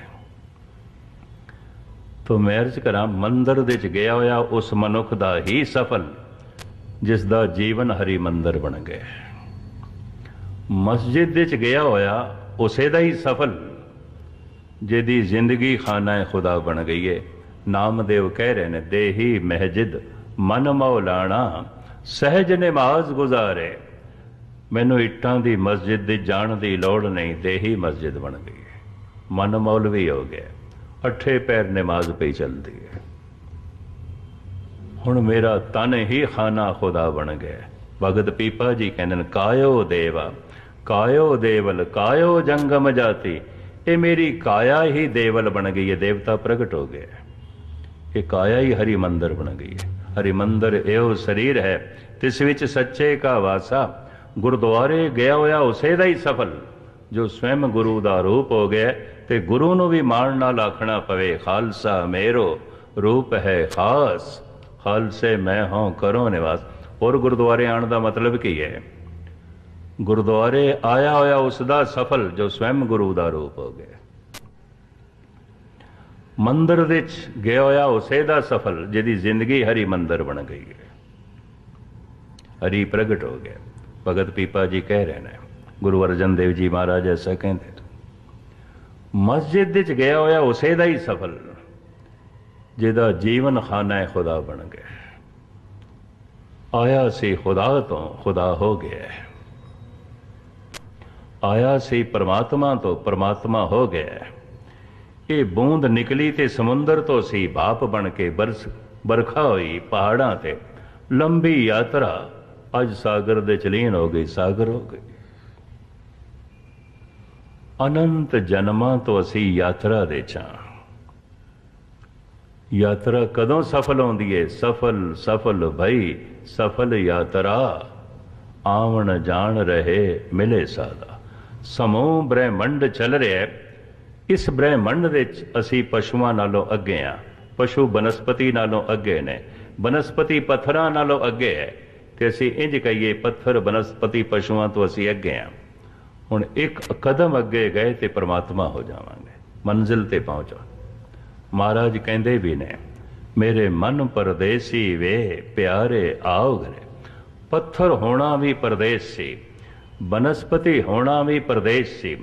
ਤੋ ਮੈਂ ਅਰਜ਼ ਕਰਾਂ, ਮੰਦਰ ਦੇ ਚ ਗਿਆ ਹੋਇਆ, ਉਸ ਮਨੁੱਖ ਦਾ ਹੀ ਸਫਲ, ਜਿਸ ਦਾ ਜੀਵਨ ਹਰੀ ਮੰਦਰ ਬਣ ਗਿਆ। ਮਸਜਿਦ ਦੇ ਚ ਗਿਆ ਹੋਇਆ, ਉਸੇ ਦਾ ਹੀ ਸਫਲ, ਜਿਹਦੀ ਜ਼ਿੰਦਗੀ ਖਾਨਾ ਖੁਦਾ ਬਣ ਗਈ ਹੈ ਨਾਮਦੇਵ ਕਹਿ ਰਹੇ ਨੇ, ਦੇਹੀ ਮਹਿਜਿਦ, ਮਨ ਮੌਲਾਣਾ, ਸਹਿਜ ਨਮਾਜ਼ ਗੁਜ਼ਾਰੇ। ਮੈਨੂੰ ਇੱਟਾਂ ਦੀ ਮਸਜਿਦ ਦੀ ਜਾਣ ਦੀ ਲੋੜ ਨਹੀਂ, ਦੇਹੀ ਮਸਜਿਦ ਬਣ ਗਈ ਹੈ ਮਨ ਮੌਲਵੀ ਹੋ ਗਿਆ। ਅੱਠੇ ਪੈਰ ਨਮਾਜ਼ ਪਈ ਚੱਲਦੀ ਹੈ। ਹੁਣ ਮੇਰਾ ਤਨ ਹੀ ਖਾਨਾ ਖੁਦਾ ਬਣ ਗਿਆ ਭਗਤ ਪੀਪਾ ਜੀ ਕਹਿੰਦੇ ਨੇ, ਕਾਇਓ ਦੇਵਾ, ਕਾਇਓ ਦੇਵਲ, ਕਾਇਓ ਜੰਗਮ ਜਾਤੀ। ਇਹ ਮੇਰੀ ਕਾਇਆ ਹੀ ਦੇਵਲ ਬਣ ਗਈ ਹੈ, ਦੇਵਤਾ ਪ੍ਰਗਟ ਹੋ ਗਿਆ ਇਹ ਕਾਇਆ ਹੀ ਹਰੀ ਮੰਦਰ ਬਣ ਗਈ ਹੈ। ਹਰੀ ਮੰਦਰ ਇਹੋ ਸਰੀਰ ਹੈ, ਤਿਸ ਵਿੱਚ ਸੱਚੇ ਕਾ ਵਾਸਾ। ਗੁਰਦੁਆਰੇ ਗਿਆ ਹੋਇਆ ਉਸੇ ਦਾ ਹੀ ਸਫਲ, ਜੋ ਸਵੈਮ ਗੁਰੂ ਦਾ ਰੂਪ ਹੋ ਗਿਆ ਤੇ ਗੁਰੂ ਨੂੰ ਵੀ ਮਾਣ ਨਾਲ ਆਖਣਾ ਪਵੇ, ਖਾਲਸਾ ਮੇਰੋ ਰੂਪ ਹੈ ਖਾਸ। ਖਾਲਸੇ ਮੈਂ ਹਾਂ, ਕਰੋ ਨਿਵਾਸ। ਹੋਰ ਗੁਰਦੁਆਰੇ ਆਣ ਦਾ ਮਤਲਬ ਕੀ ਹੈ? ਗੁਰਦੁਆਰੇ ਆਇਆ ਹੋਇਆ ਉਸ ਦਾ ਸਫਲ ਜੋ ਸਵੈਮ ਗੁਰੂ ਦਾ ਰੂਪ ਹੋ ਗਿਆ। ਮੰਦਰ ਵਿੱਚ ਗਿਆ ਹੋਇਆ ਉਸੇ ਦਾ ਸਫਲ, ਜਿਹਦੀ ਜ਼ਿੰਦਗੀ ਹਰੀ ਮੰਦਰ ਬਣ ਗਈ ਹੈ। ਹਰੀ ਪ੍ਰਗਟ ਹੋ ਗਿਆ। ਭਗਤ ਪੀਪਾ ਜੀ ਕਹਿ ਰਹੇ ਨੇ, ਗੁਰੂ ਅਰਜਨ ਦੇਵ ਜੀ ਮਹਾਰਾਜ ਐਸਾ ਕਹਿੰਦੇ ਮਸਜਿਦ ਵਿੱਚ ਗਿਆ ਹੋਇਆ ਉਸੇ ਦਾ ਹੀ ਸਫਲ, ਜਿਹਦਾ ਜੀਵਨ ਖਾਨਾ ਹੈ ਖੁਦਾ ਬਣ ਗਿਆ। ਆਇਆ ਸੀ ਖੁਦਾ ਤੋਂ, ਖੁਦਾ ਹੋ ਗਿਆ ਆਇਆ ਸੀ ਪਰਮਾਤਮਾ ਤੋਂ, ਪਰਮਾਤਮਾ ਹੋ ਗਿਆ ਇਹ ਬੂੰਦ ਨਿਕਲੀ ਤੇ ਸਮੁੰਦਰ ਤੋਂ ਸੀ ਬਾਪ ਬਣ ਕੇ ਬਰਸ, ਬਰਖਾ ਹੋਈ ਪਹਾੜਾਂ ਤੇ। ਲੰਬੀ ਯਾਤਰਾ ਅੱਜ ਸਾਗਰ ਦੇ ਚਲੀਨ ਹੋ ਗਈ, ਸਾਗਰ ਹੋ ਗਈ। ਅਨੰਤ ਜਨਮਾਂ ਤੋਂ ਅਸੀਂ ਯਾਤਰਾ ਦੇ ਚਾਂ ਯਾਤਰਾ ਕਦੋਂ ਸਫਲ ਹੁੰਦੀ ਏ? ਸਫਲ ਸਫਲ ਭਈ ਸਫਲ ਯਾਤਰਾ। ਆਵਣ ਜਾਣ ਰਹੇ ਮਿਲੇ ਸਾਦਾ। ਸਮੂਹ ਬ੍ਰਹਿਮੰਡ ਚੱਲ ਰਿਹਾ ਇਸ ਬ੍ਰਹਿਮੰਡ ਵਿੱਚ ਅਸੀਂ ਪਸ਼ੂਆਂ ਨਾਲੋਂ ਅੱਗੇ ਆ ਪਸ਼ੂ ਬਨਸਪਤੀ ਨਾਲੋਂ ਅੱਗੇ ਨੇ। ਬਨਸਪਤੀ ਪੱਥਰਾਂ ਨਾਲੋਂ ਅੱਗੇ ਹੈ। ਤੇ ਅਸੀਂ ਇੰਜ ਕਹੀਏ, ਪੱਥਰ ਬਨਸਪਤੀ ਪਸ਼ੂਆਂ ਤੋਂ ਅਸੀਂ ਅੱਗੇ ਆ ਹੁਣ ਇੱਕ ਕਦਮ ਅੱਗੇ ਗਏ ਤੇ ਪ੍ਰਮਾਤਮਾ ਹੋ ਜਾਵਾਂਗੇ, ਮੰਜ਼ਿਲ ਤੇ ਪਹੁੰਚੋ। ਮਹਾਰਾਜ ਕਹਿੰਦੇ ਵੀ ਨੇ, ਮੇਰੇ ਮਨ ਪਰਦੇਸੀ ਵੇ, ਪਿਆਰੇ ਆਓ ਘਰੇ। ਪੱਥਰ ਹੋਣਾ ਵੀ ਪਰਦੇਸ ਸੀ ਬਨਸਪਤੀ ਹੋਣਾ ਵੀ ਪਰਦੇਸ ਸੀ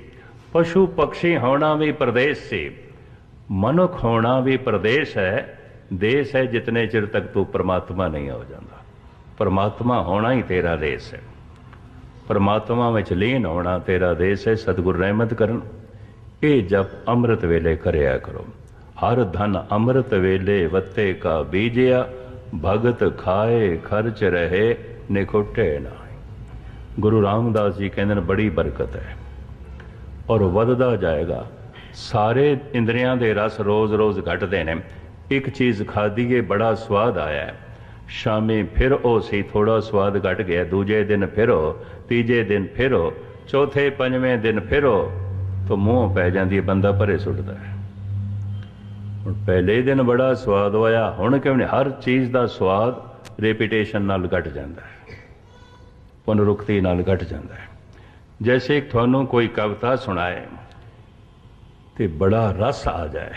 ਪਸ਼ੂ ਪਕਸ਼ੀ ਹੋਣਾ ਵੀ ਪਰਦੇਸ ਸੀ ਮਨੁੱਖ ਹੋਣਾ ਵੀ ਪਰਦੇਸ ਹੈ, ਦੇਸ਼ ਹੈ ਜਿਤਨੇ ਚਿਰ ਤੱਕ ਤੂੰ ਪਰਮਾਤਮਾ ਨਹੀਂ ਹੋ ਜਾਂਦਾ। ਪਰਮਾਤਮਾ ਹੋਣਾ ਹੀ ਤੇਰਾ ਦੇਸ਼ ਹੈ। ਪਰਮਾਤਮਾ ਵਿੱਚ ਲੀਨ ਹੋਣਾ ਤੇਰਾ ਦੇਸ਼ ਹੈ, ਸਤਿਗੁਰ ਰਹਿਮਤ ਕਰਨ। ਇਹ ਜਪ ਅੰਮ੍ਰਿਤ ਵੇਲੇ ਕਰਿਆ ਕਰੋ। ਹਰ ਧਨ ਅੰਮ੍ਰਿਤ ਵੇਲੇ ਵੱਤੇ ਕਾ ਬੀਜਿਆ, ਭਗਤ ਖਾਏ ਖਰਚ ਰਹੇ ਨਿਖੁੱਟੇ ਨਾ ਗੁਰੂ ਰਾਮਦਾਸ ਜੀ ਕਹਿੰਦੇ ਨੇ, ਬੜੀ ਬਰਕਤ ਹੈ। ਔਰ ਵਧਦਾ ਜਾਏਗਾ। ਸਾਰੇ ਇੰਦਰੀਆਂ ਦੇ ਰਸ ਰੋਜ਼-ਰੋਜ਼ ਘਟਦੇ ਨੇ। ਇੱਕ ਚੀਜ਼ ਖਾਧੀਏ, ਬੜਾ ਸਵਾਦ ਆਇਆ। ਹੈ। ਸ਼ਾਮੀ ਫਿਰ ਉਹ ਸੀ ਥੋੜਾ ਸਵਾਦ ਘਟ ਗਿਆ। ਦੂਜੇ ਦਿਨ ਫਿਰ ਉਹ ਤੀਜੇ ਦਿਨ ਫਿਰੋ, ਚੌਥੇ, ਪੰਜਵੇਂ ਦਿਨ ਫਿਰੋ, ਤਾਂ ਮੂੰਹ ਪੈ ਜਾਂਦੀ ਹੈ, ਬੰਦਾ ਭਰੇ ਸੁੱਟਦਾ ਹੈ। ਹੁਣ ਪਹਿਲੇ ਦਿਨ ਬੜਾ ਸਵਾਦ ਹੋਇਆ, ਹੁਣ ਕਿਉਂ ਨਹੀਂ? ਹਰ ਚੀਜ਼ ਦਾ ਸਵਾਦ ਰੈਪੀਟੇਸ਼ਨ ਨਾਲ ਘਟ ਜਾਂਦਾ ਹੈ। ਪੁਨਰੁਕਤੀ ਨਾਲ ਘਟ ਜਾਂਦਾ ਹੈ। ਜੈਸੇ ਤੁਹਾਨੂੰ ਕੋਈ ਕਵਿਤਾ ਸੁਣਾਏ, ਤੇ ਬੜਾ ਰਸ ਆ ਜਾਏ।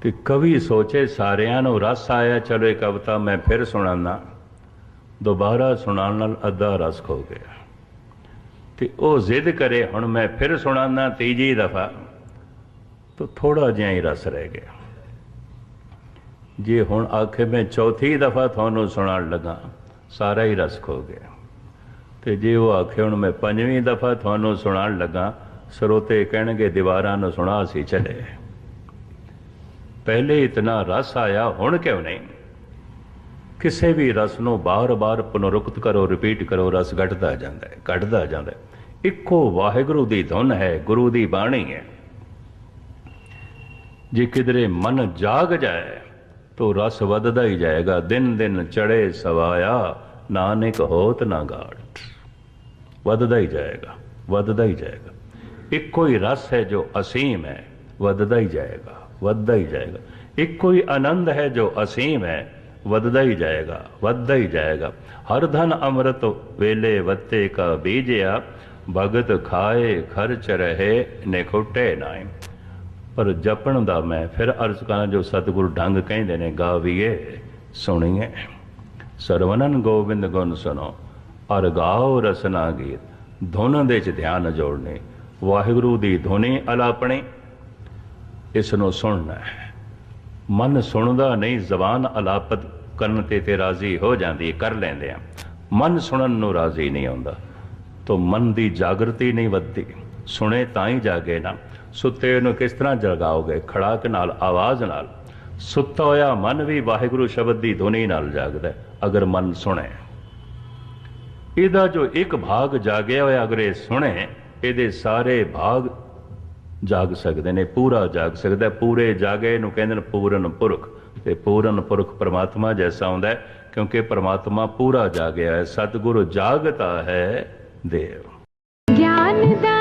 ਤੇ ਕਵੀ ਸੋਚੇ ਸਾਰਿਆਂ ਨੂੰ ਰਸ ਆਇਆ, ਚਲੋ ਇਹ ਕਵਿਤਾ ਮੈਂ ਫਿਰ ਸੁਣਾਉਣਾ ਦੁਬਾਰਾ ਸੁਣਾਉਣ ਨਾਲ ਅੱਧਾ ਰਸ ਖੋ ਗਿਆ। ਤੇ ਉਹ ਜ਼ਿੱਦ ਕਰੇ, ਹੁਣ ਮੈਂ ਫਿਰ ਸੁਣਾਉਣਾ ਤੀਜੀ ਦਫਾ। ਤਾਂ ਥੋੜਾ ਜਿਹਾ ਹੀ ਰਸ ਰਹਿ ਗਿਆ। ਜੇ ਹੁਣ ਆਖੇ ਮੈਂ ਚੌਥੀ ਦਫਾ ਤੁਹਾਨੂੰ ਸੁਣਾਉਣ ਲੱਗਾ, ਸਾਰਾ ਹੀ ਰਸ ਖੋ ਗਿਆ। ਤੇ ਜੇ ਉਹ ਆਖੇ, ਹੁਣ ਮੈਂ ਪੰਜਵੀਂ ਦਫਾ ਤੁਹਾਨੂੰ ਸੁਣਾਉਣ ਲੱਗਾ, ਸਰੋਤੇ ਕਹਿਣਗੇ ਦੀਵਾਰਾਂ ਨੂੰ ਸੁਣਾ ਸੀ ਚਲੇ। ਪਹਿਲੇ ਇਤਨਾ ਰਸ ਆਇਆ, ਹੁਣ ਕਿਉਂ ਨਹੀਂ? ਕਿਸੇ ਵੀ ਰਸ ਨੂੰ ਬਾਰ-ਬਾਰ ਪੁਨਰੁਕਤ ਕਰੋ ਰਿਪੀਟ ਕਰੋ, ਰਸ ਘਟਦਾ ਜਾਂਦਾ ਹੈ, ਘਟਦਾ ਜਾਂਦਾ ਹੈ। ਇੱਕੋ ਵਾਹਿਗੁਰੂ ਦੀ ਧੁਨ ਹੈ, ਗੁਰੂ ਦੀ ਬਾਣੀ ਹੈ। ਜੇ ਕਿਧਰੇ ਮਨ ਜਾਗ ਜਾਏ, ਤੋ ਰਸ ਵੱਧਦਾ ਹੀ ਜਾਏਗਾ। ਦਿਨ ਦਿਨ ਚੜੇ ਸਵਾਇਆ, ਨਾਨਕ ਹੋਤ ਨਾ ਗਾਟ ਵੱਧਦਾ ਹੀ ਜਾਏਗਾ, ਵੱਧਦਾ ਹੀ ਜਾਏਗਾ। ਇੱਕੋ ਹੀ ਰਸ ਹੈ ਜੋ ਅਸੀਮ ਹੈ, ਵੱਧਦਾ ਹੀ ਜਾਏਗਾ, ਵੱਧਦਾ ਹੀ ਜਾਏਗਾ। ਇੱਕੋ ਹੀ ਆਨੰਦ ਹੈ ਜੋ ਅਸੀਮ ਹੈ ਵੱਧਦਾ ਹੀ ਜਾਏਗਾ, ਵੱਧਦਾ ਹੀ ਜਾਏਗਾ। ਹਰ ਧਨ ਅੰਮ੍ਰਿਤ ਵੇਲੇ ਵੱਤੇ ਕਾ ਬੀਜਿਆ, ਭਗਤ ਖਾਏ ਖਰਚ ਰਹੇ ਨਿਖੁੱਟੇ ਨਾਏ। ਪਰ ਜਪਣ ਦਾ ਮੈਂ ਫਿਰ ਅਰਜ਼ ਕਰਾਂ, ਜੋ ਸਤਿਗੁਰੂ ਢੰਗ ਕਹਿੰਦੇ ਨੇ, ਗਾਵੀਏ, ਸੁਣੀਏ। ਸਰਵਨਨ ਗੋਬਿੰਦ ਗੁਣ ਸੁਣੋ, ਅਰ ਗਾਓ ਰਸਨਾ ਗੀਤ, ਧੁਨ ਦੇ ਚ ਧਿਆਨ ਜੋੜਨੇ, ਵਾਹਿਗੁਰੂ ਦੀ ਧੁਨੀ ਅਲਾਪਣੀ, ਇਸ ਨੂੰ ਸੁਣਨਾ ਹੈ। ਮਨ ਸੁਣਦਾ ਨਹੀਂ, ਜ਼ਬਾਨ ਅਲਾਪਤ ਕਰਨ ਤੇ ਤੇ ਰਾਜ਼ੀ ਹੋ ਜਾਂਦੀ, ਕਰ ਲੈਂਦੇ ਆ। ਮਨ ਸੁਣਨ ਨੂੰ ਰਾਜ਼ੀ ਨਹੀਂ ਆਉਂਦਾ ਤੋ ਮਨ ਦੀ ਜਾਗਰਤੀ ਨਹੀਂ ਵੱਧਦੀ। ਸੁਣੇ ਤਾਂ ਹੀ ਜਾਗੇ ਨਾ। ਸੁੱਤੇ ਨੂੰ ਕਿਸ ਤਰ੍ਹਾਂ ਜਗਾਓਗੇ? ਖੜਾਕ ਨਾਲ, ਆਵਾਜ਼ ਨਾਲ। ਸੁੱਤਾ ਹੋਇਆ ਮਨ ਵੀ ਵਾਹਿਗੁਰੂ ਸ਼ਬਦ ਦੀ ਧੁਨੀ ਨਾਲ ਜਾਗਦਾ ਅਗਰ ਮਨ ਸੁਣੇ। ਇਹਦਾ ਜੋ ਇੱਕ ਭਾਗ ਜਾਗਿਆ ਹੋਇਆ ਅਗਰ ਇਹ ਸੁਣੇ, ਇਹਦੇ ਸਾਰੇ ਭਾਗ ਜਾਗ ਸਕਦੇ ਨੇ, ਪੂਰਾ ਜਾਗ ਸਕਦਾ ਪੂਰੇ ਜਾਗੇ ਨੂੰ ਕਹਿੰਦੇ ਨੇ ਪੂਰਨ ਪੁਰਖ। ਤੇ ਪੂਰਨ ਪੁਰਖ ਪਰਮਾਤਮਾ ਜੈਸਾ ਹੁੰਦਾ ਕਿਉਂਕਿ ਪਰਮਾਤਮਾ ਪੂਰਾ ਜਾਗਿਆ ਹੈ। ਸਤਿਗੁਰੂ ਜਾਗਤਾ ਹੈ ਦੇਵ। ਗਿਆਨ ਦਾ